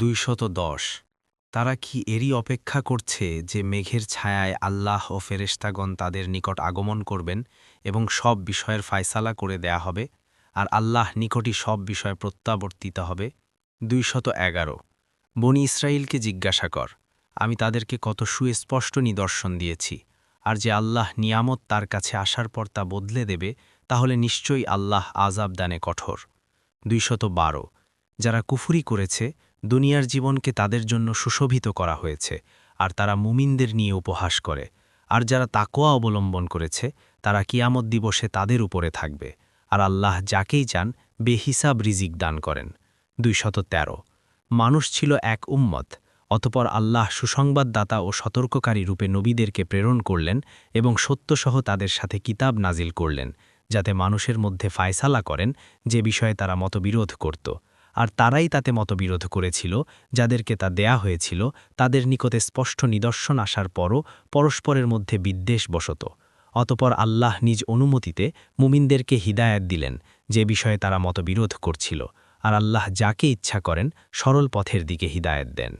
দুইশত দশ তারা কি এরই অপেক্ষা করছে যে মেঘের ছায়ায় আল্লাহ ও ফেরেশতাগণ তাদের নিকট আগমন করবেন এবং সব বিষয়ের ফায়সালা করে দেয়া হবে, আর আল্লাহ নিকটই সব বিষয় প্রত্যাবর্তিত হবে? দুইশত এগারো বনি ইসরায়েলকে জিজ্ঞাসা কর, আমি তাদেরকে কত সুস্পষ্ট নিদর্শন দিয়েছি, আর যে আল্লাহ নিয়ামত তার কাছে আসার পর তা বদলে দেবে, তাহলে নিশ্চয়ই আল্লাহ আজাব দানে কঠোর। দুইশত বারো যারা কুফুরি করেছে দুনিয়ার জীবনকে তাদের জন্য সুশোভিত করা হয়েছে, আর তারা মুমিনদের নিয়ে উপহাস করে। আর যারা তাকোয়া অবলম্বন করেছে, তারা কিয়ামত দিবসে তাদের উপরে থাকবে, আর আল্লাহ যাকেই চান বেহিসাব রিজিক দান করেন। দুইশত তেরো মানুষ ছিল এক উম্মত, অতপর আল্লাহ সুসংবাদদাতা ও সতর্ককারী রূপে নবীদেরকে প্রেরণ করলেন এবং সত্যসহ তাদের সাথে কিতাব নাজিল করলেন, যাতে মানুষের মধ্যে ফায়সালা করেন, যে বিষয়ে তারা মতবিরোধ করত। আর তারাই তাতে মতবিরোধ করেছিল, যাদেরকে তা দেয়া হয়েছিল, তাদের নিকটে স্পষ্ট নিদর্শন আসার পরও পরস্পরের মধ্যে বিদ্বেষ বসত অতপর আল্লাহ নিজ অনুমতিতে মুমিনদেরকে হিদায়াত দিলেন, যে বিষয়ে তারা মতবিরোধ করছিল, আর আল্লাহ যাকে ইচ্ছা করেন সরল পথের দিকে হিদায়াত দেন।